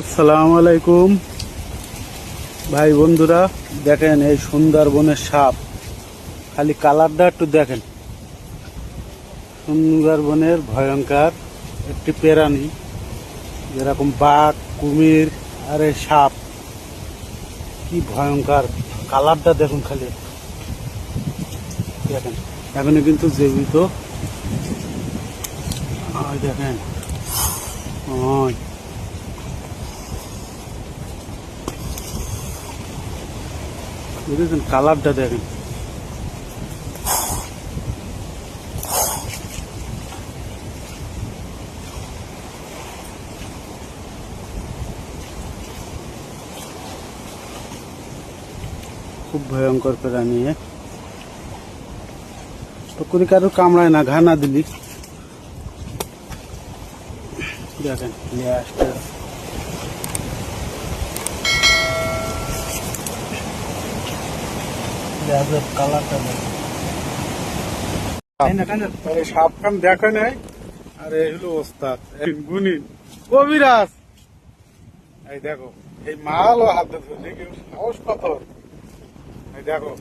আসসালামু আলাইকুম। ভাই বন্ধুরা, দেখেন এই সুন্দরবনের সাপ। খালি কালারটা একটু দেখেন। সুন্দরবনের ভয়ঙ্কর একটি প্রাণী, যেরকম বাঘ, কুমির আর এই সাপ। কি ভয়ঙ্কর কালারটা দেখুন খালি। দেখেন, এখনও কিন্তু জীবিত দেখেন। ওই বুঝেছেন কালারটা দেখেন খুব ভয়ঙ্কর প্রাণী এ। তো কোনো কারো কামড়ায় না ঘা না দিলি দেখেন নিয়ে আসতে। কালারটা সাপ কাম দেখে নাই? আর এই হলো ওস্তাদ এই গুণিন কবিরাজ! এই দেখো এই মাল ও হাতে ধরে কেউ সাহস এই দেখো।